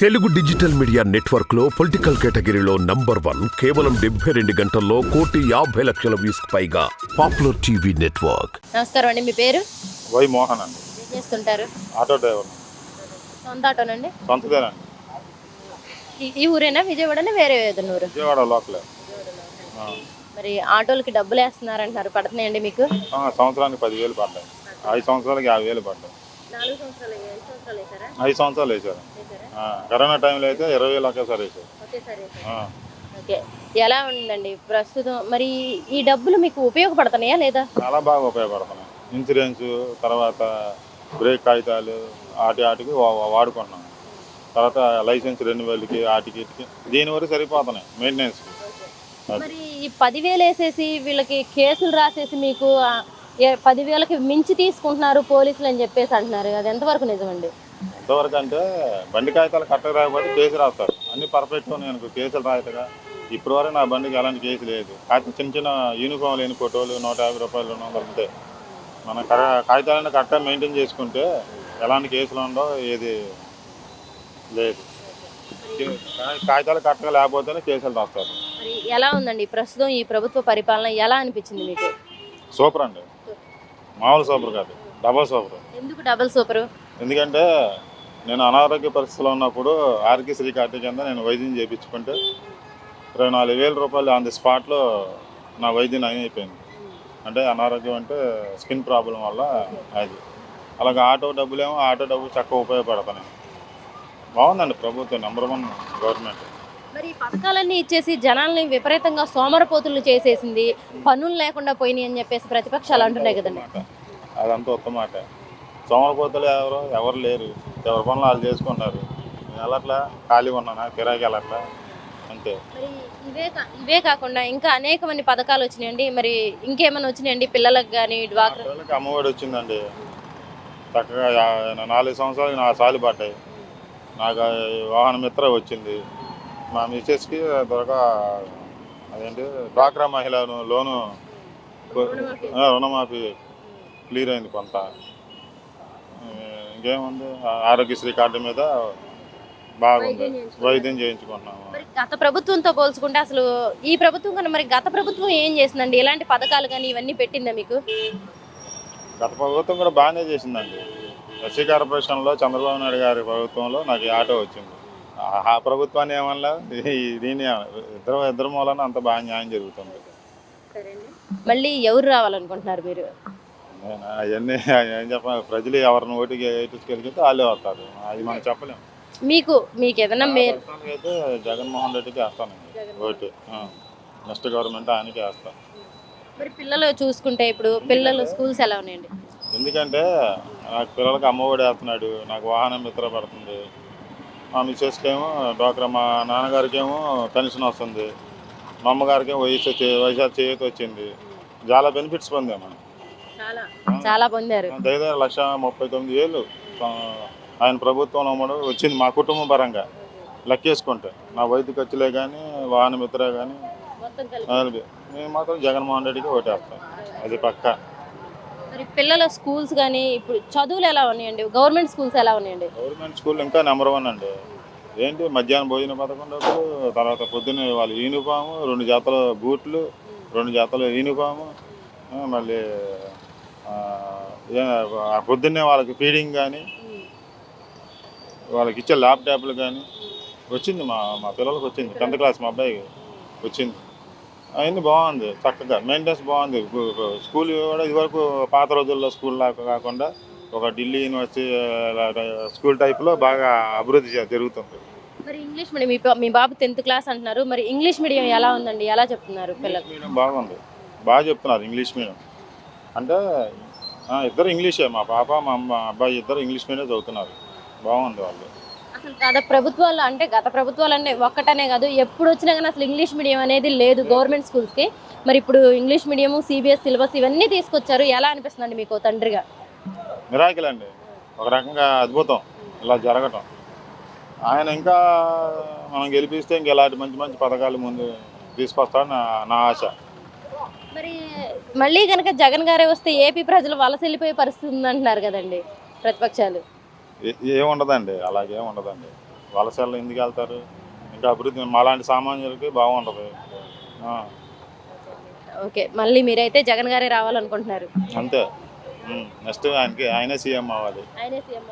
Telugu digital media నెట్వర్క్లో political కేటగిరీలో number one కేవలం డెబ్బై రెండు గంటల్లో కోటి యాభై లక్షల వ్యూస్ పైగా పాపులర్ టీవీ నెట్వర్క్. నమస్కారం అండి మీ పేరు? వై మోహన్ అండి. ఏం చేస్తుంటారు? Auto driver. సొంత ఆటోనండి? సొంతదేనండి ఈ- ఈ ఊరేనా? విజయవాడనే? వేరే ఏదైనా ఊరు? విజయవాడ లోకలే. ఆ. మరి ఆటోలకి డబ్బులు వేస్తున్నారంటున్నారు పడుతున్నాయండి మీకు? ఆ, సంవత్సరానికి పదివేలు పడ్డాయి. ఐదు సంవత్సరాలకి యాభై వేలు పడ్డాయి. ఐదు సంవత్సరాలు వేసారా కరోనా టైంలో అయితే ఇరవై వేలు ఒకేసారి వేసారు ఓకే. ఎలా ఉందండి ప్రస్తుతం? మరి ఈ డబ్బులు మీకు ఉపయోగపడుతున్నాయా లేదా? చాలా బాగా ఉపయోగపడుతున్నాయి. ఇన్సూరెన్స్ తర్వాత బ్రేక్ కాగితాలు ఆటి ఆటికి వాడుకున్నాం తర్వాత లైసెన్స్ రెన్యువల్కి ఆటికి దీని వరకు సరిపోతున్నాయి మెయింటెనెన్స్కి. మరి ఈ పదివేలు వేసేసి వీళ్ళకి కేసులు రాసేసి మీకు పదివేలకి మించి తీసుకుంటున్నారు పోలీసులు అని చెప్పేసి అంటున్నారు. అది ఎంతవరకు నిజమండి? ఎంతవరకు అంటే బండి కాగితాలు కరెక్ట్గా రాకపోతే కేసు రాస్తారు. అన్ని పర్ఫెక్ట్ ఉన్నాయి అనుకో కేసులు రాయటగా. ఇప్పటి వరకు నా బండికి ఎలాంటి కేసు లేదు. కాకపోతే చిన్న చిన్న యూనిఫామ్ లేని ఫోటోలు నూట యాభై రూపాయలు రెండు వందలు ఉంటాయి. మన కాగితాలను కరెక్ట్గా మెయింటైన్ చేసుకుంటే ఎలాంటి కేసులు ఉండవు ఏది లేదు. కాగితాలు కరెక్ట్గా లేకపోతేనే కేసులు రాస్తారు. ఎలా ఉందండి? ప్రస్తుతం ఈ ప్రభుత్వ పరిపాలన ఎలా అనిపించింది మీకు? సూపర్ అండి. మామూలు సూపర్ కాదు. Double super. ఎందుకు డబల్ సూపరు? ఎందుకంటే నేను అనారోగ్య పరిస్థితిలో ఉన్నప్పుడు ఆరోగ్యశ్రీ కార్డు కింద నేను వైద్యం చేయించుకుంటే ఇరవై నాలుగు వేల రూపాయలు ఆన్ ది స్పాట్లో నా వైద్యం నయం అయిపోయింది. అంటే అనారోగ్యం అంటే స్కిన్ ప్రాబ్లం వల్ల అది. అలాగే ఆటో డబ్బులేమో ఆటో డబ్బులు చక్కగా ఉపయోగపడుతున్నాయి బాగుందండి ప్రభుత్వం నెంబర్ వన్ గవర్నమెంట్. మరి ఈ పథకాలన్నీ ఇచ్చేసి జనాల్ని విపరీతంగా సోమరపోతులు చేసేసింది పనులు లేకుండా పోయినాయి అని చెప్పేసి ప్రతిపక్షాలు అంటున్నాయి కదండి. అదంతా ఉత్తమ మాట. సోమరపోతలు ఎవరు ఎవరు లేరు. ఎవరి పనులు వాళ్ళు చేసుకుంటారు నేను వెళ్ళట్లా? ఖాళీగా ఉన్నానా? కిరాయికి వెళ్ళట్లా? అంతే. మరి ఇవే కా- ఇవే కాకుండా ఇంకా అనేకమంది పథకాలు వచ్చినాయండి. మరి ఇంకేమైనా వచ్చినాయండి? పిల్లలకు కానీ డ్వాక్రా పిల్లలకి అమ్మఒడి వచ్చిందండి. చక్కగా యా- నాలుగు సంవత్సరాలు నా సాలు పడ్డాయి. నాకు ఆ వాహన మిత్ర వచ్చింది. మా మిస్సెస్కి దొరక అదేంటి డ్వాక్రా మహిళ లోను రుణమాఫీ క్లియర్ అయింది కొంత. ఇంకేముంది? ఆరోగ్యశ్రీ కార్డు మీద బాగుంది. వైద్యం చేయించుకుంటున్నాము. గత ప్రభుత్వంతో పోల్చుకుంటే అసలు ఈ ప్రభుత్వం కన్నా మరి గత ప్రభుత్వం ఏం చేసిందండి? ఎలాంటి పథకాలు కానీ ఇవన్నీ పెట్టిందా మీకు? గత ప్రభుత్వం కూడా బాగానే చేసిందండి. ఎస్సీ కార్పొరేషన్లో చంద్రబాబు నాయుడు గారి ప్రభుత్వంలో నాకు ఆటో వచ్చింది. ఆ- ఆ ప్రభుత్వాన్ని ఏమన్నా దీన్ని ఇద్దరు ఇద్దరు మూలన అంత బాగా న్యాయం జరుగుతుంది. మళ్ళీ ఎవరు రావాలనుకుంటున్నారు మీరు? నేను అవన్నీ ఏం చెప్పాలి ప్రజలు ఎవరిని ఓటికి ఎటుకెళ్ళితే వాళ్ళే వస్తారు. అది మనం చెప్పలేము మీకు మీకు ఏదైనా మే ప్రస్తుతానికి అయితే జగన్మోహన్ రెడ్డికి వేస్తానండి ఓటు. నెక్స్ట్ గవర్నమెంట్ ఆయనకి వేస్తాను. మరి పిల్లలు చూసుకుంటే ఇప్పుడు పిల్లలు స్కూల్స్ ఎలా ఉన్నాయండి? ఎందుకంటే నాకు పిల్లలకి అమ్మఒడి వేస్తున్నాడు. నాకు వాహనం మిత్ర పడుతుంది. మా మిస్సెస్కి ఏమో డాక్టర్ మా నాన్నగారికి ఏమో పెన్షన్ వస్తుంది. మా అమ్మగారికి ఏమో వయసు చే- వైఎస్ఆర్ చేయూత వచ్చింది. చాలా బెనిఫిట్స్ పొందాము చాలా. చాలా పొందారు. దగ్గర లక్ష ముప్పై తొమ్మిది వేలు ఆయన ప్రభుత్వంలో కూడా వచ్చింది మా కుటుంబం పరంగా. లెక్కేసుకుంటే నా వైద్య ఖర్చులే కానీ వాహన మిత్రే కానీ మొత్తం కలిపి. అది మేము మాత్రం జగన్మోహన్ రెడ్డికి ఓటేస్తాం. అది పక్కా. మరి పిల్లల స్కూల్స్ కానీ ఇప్పుడు చదువులు ఎలా ఉన్నాయండి? గవర్నమెంట్ స్కూల్స్ ఎలా ఉన్నాయండి? గవర్నమెంట్ స్కూల్ ఇంకా నెంబర్ వన్ అండి. ఏంటి? మధ్యాహ్నం భోజన పథకం డబ్బులు తర్వాత పొద్దున్నే వాళ్ళ యూనిఫాము రెండు జాతల బూట్లు రెండు జాతల యూనిఫాము మళ్ళీ పొద్దున్నే వాళ్ళకి ఫీడింగ్ కానీ వాళ్ళకి ఇచ్చే ల్యాప్టాప్లు కానీ వచ్చింది మా మా పిల్లలకు వచ్చింది. టెన్త్ క్లాస్ మా అబ్బాయికి వచ్చింది. అవన్నీ బాగుంది చక్కగా. మెయింటెనెన్స్ బాగుంది. స్కూల్ కూడా ఇదివరకు పాత రోజుల్లో స్కూల్ లాగా కాకుండా ఒక ఢిల్లీ యూనివర్సిటీ స్కూల్ టైప్లో బాగా అభివృద్ధి జరుగుతుంది. మరి ఇంగ్లీష్ మీడియం మీ బాబు టెన్త్ క్లాస్ అంటున్నారు. మరి ఇంగ్లీష్ మీడియం ఎలా ఉందండి? ఎలా చెప్తున్నారు పిల్లలు? మీడియం బాగుంది. బాగా చెప్తున్నారు ఇంగ్లీష్ మీడియం. అంటే ఇద్దరు ఇంగ్లీషే. మా పాప మా అమ్మ అబ్బాయి ఇద్దరు ఇంగ్లీష్ మీడియం చదువుతున్నారు. బాగుంది వాళ్ళు. అసలు గత ప్రభుత్వాలు అంటే గత ప్రభుత్వాలు అంటే ఒక్కటనే కాదు ఎప్పుడు వచ్చినా కానీ అసలు ఇంగ్లీష్ మీడియం అనేది లేదు గవర్నమెంట్ స్కూల్స్కి. మరి ఇప్పుడు ఇంగ్లీష్ మీడియం సిబిఎస్ సిలబస్ ఇవన్నీ తీసుకొచ్చారు. ఎలా అనిపిస్తుందండి మీకు తండ్రిగా? మిరాకిల్ అండి ఒక రకంగా అద్భుతం. ఇలా జరగటం. ఆయన ఇంకా మనం గెలిపిస్తే ఇంక ఇలాంటి మంచి మంచి పథకాలు ముందు తీసుకొస్తాడని నా ఆశ. మరి మళ్ళీ కనుక జగన్ గారే వస్తే ఏపీ ప్రజలు వలస వెళ్ళిపోయే పరిస్థితి ఉందంటున్నారు కదండి ప్రతిపక్షాలు. ఏముండదండి అలాగే ఉండదండి. వలసలు ఎందుకు వెళ్తారు? ఇంకా అభివృద్ధి మాలాంటి సామాన్యులకి బాగుంటుంది ఆ, ఓకే మళ్ళీ మీరైతే జగన్ గారే రావాలనుకుంటున్నారు. అంతే. నెక్స్ట్ ఆయనకి ఆయనే సీఎం అవ్వాలి. ఆయనే సీఎం